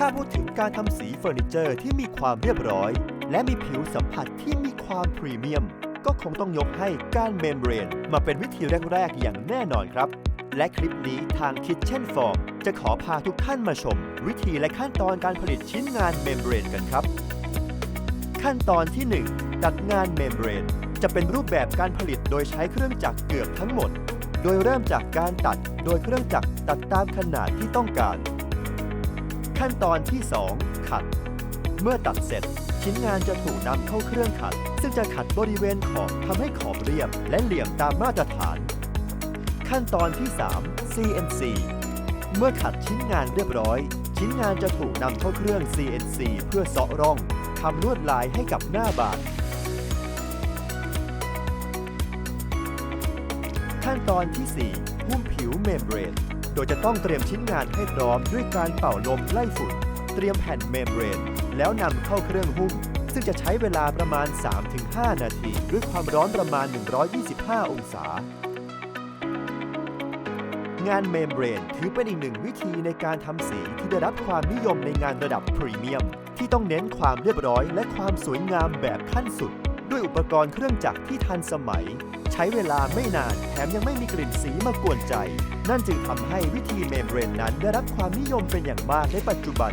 ถ้าพูดถึงการทำสีเฟอร์นิเจอร์ที่มีความเรียบร้อย และมีผิวสัมผัสที่มีความพรีเมียม ก็คงต้องยกให้การเมมเบรน มาเป็นวิธีแรก ๆ อย่างแน่นอนครับ และคลิปนี้ทาง Kitchen Form จะขอพาทุกท่านมาชม วิธีและขั้นตอนการผลิตชิ้นงานเมมเบรนกันครับ ขั้นตอนที่ 1 ตัดงานเมมเบรนจะเป็นรูปแบบการผลิตโดยใช้เครื่องจักรเกือบทั้งหมด โดยเริ่มจากการตัดโดยเครื่องจักรตัดตามขนาดที่ต้องการ ขั้นตอนที่ 2 ขัด เมื่อตัดเสร็จ ชิ้นงานจะถูกนำเข้าเครื่องขัด ซึ่งจะขัดบริเวณขอบทำให้ขอบเรียบ และเหลี่ยมตามมาตรฐาน ขั้นตอนที่ 3 CNC เมื่อขัดชิ้นงานเรียบร้อย ชิ้นงานจะถูกนำเข้าเครื่อง CNC เพื่อเซาะร่องทำลวดลายให้กับหน้าบานขั้นตอนที่ 4 หุ้มผิวเมมเบรน โดยจะต้องเตรียมชิ้นงานให้พร้อมด้วยการเป่าลมไล่ฝุ่น เตรียมแผ่นเมมเบรน แล้วนำเข้าเครื่องหุ้ม ซึ่งจะใช้เวลาประมาณ 3-5 นาที ด้วยความร้อนประมาณ 125 องศา งานเมมเบรนถือเป็นอีกหนึ่งวิธีในการทำสีที่ได้รับความนิยมในงานระดับพรีเมียม ที่ต้องเน้นความเรียบร้อยและความสวยงามแบบขั้นสุด ด้วยอุปกรณ์เครื่องจักรที่ทันสมัย ช้เวลาไม่นานแถมยังไม่มีกลิ่นสีมากวนใจ นั่นจึงทำให้วิธีเมมเบรนนั้นได้รับความนิยมเป็นอย่างมากในปัจจุบัน